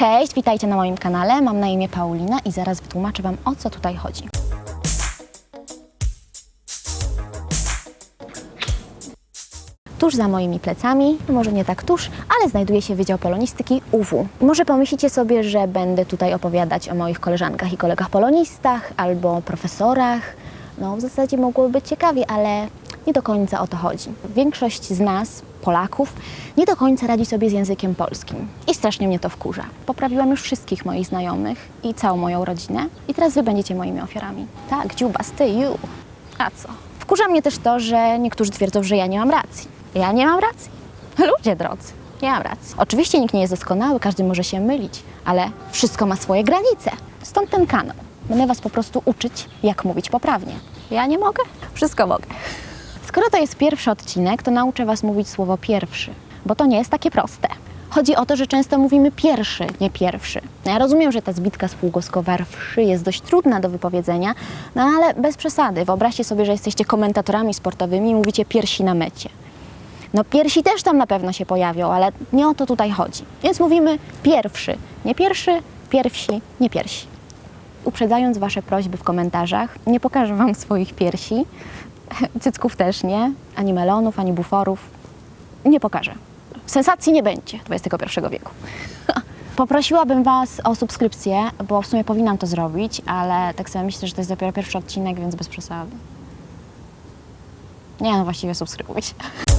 Cześć, witajcie na moim kanale. Mam na imię Paulina i zaraz wytłumaczę Wam o co tutaj chodzi. Tuż za moimi plecami, może nie tak tuż, ale znajduje się Wydział Polonistyki UW. Może pomyślicie sobie, że będę tutaj opowiadać o moich koleżankach i kolegach polonistach albo profesorach. No w zasadzie mogłoby być ciekawie, ale nie do końca o to chodzi. Większość z nas, Polaków, nie do końca radzi sobie z językiem polskim. I strasznie mnie to wkurza. Poprawiłam już wszystkich moich znajomych i całą moją rodzinę i teraz wy będziecie moimi ofiarami. Tak, dziubas, ty, you. A co? Wkurza mnie też to, że niektórzy twierdzą, że ja nie mam racji. Ja nie mam racji. Ludzie drodzy, nie mam racji. Oczywiście nikt nie jest doskonały, każdy może się mylić, ale wszystko ma swoje granice. Stąd ten kanał. Będę Was po prostu uczyć, jak mówić poprawnie. Ja nie mogę? Wszystko mogę. Skoro to jest pierwszy odcinek, to nauczę Was mówić słowo pierwszy, bo to nie jest takie proste. Chodzi o to, że często mówimy pierwszy, nie pierwszy. No Ja rozumiem, że ta zbitka spółgłoskowa wszy jest dość trudna do wypowiedzenia, no ale bez przesady. Wyobraźcie sobie, że jesteście komentatorami sportowymi i mówicie piersi na mecie. No piersi też tam na pewno się pojawią, ale nie o to tutaj chodzi. Więc mówimy pierwszy, nie pierwszy, pierwsi, nie piersi. Uprzedzając Wasze prośby w komentarzach, nie pokażę Wam swoich piersi, cycków też nie, ani melonów, ani buforów. Nie pokażę. Sensacji nie będzie XXI wieku. Poprosiłabym Was o subskrypcję, bo w sumie powinnam to zrobić, ale tak sobie myślę, że to jest dopiero pierwszy odcinek, więc bez przesady. Nie, no właściwie subskrybujcie.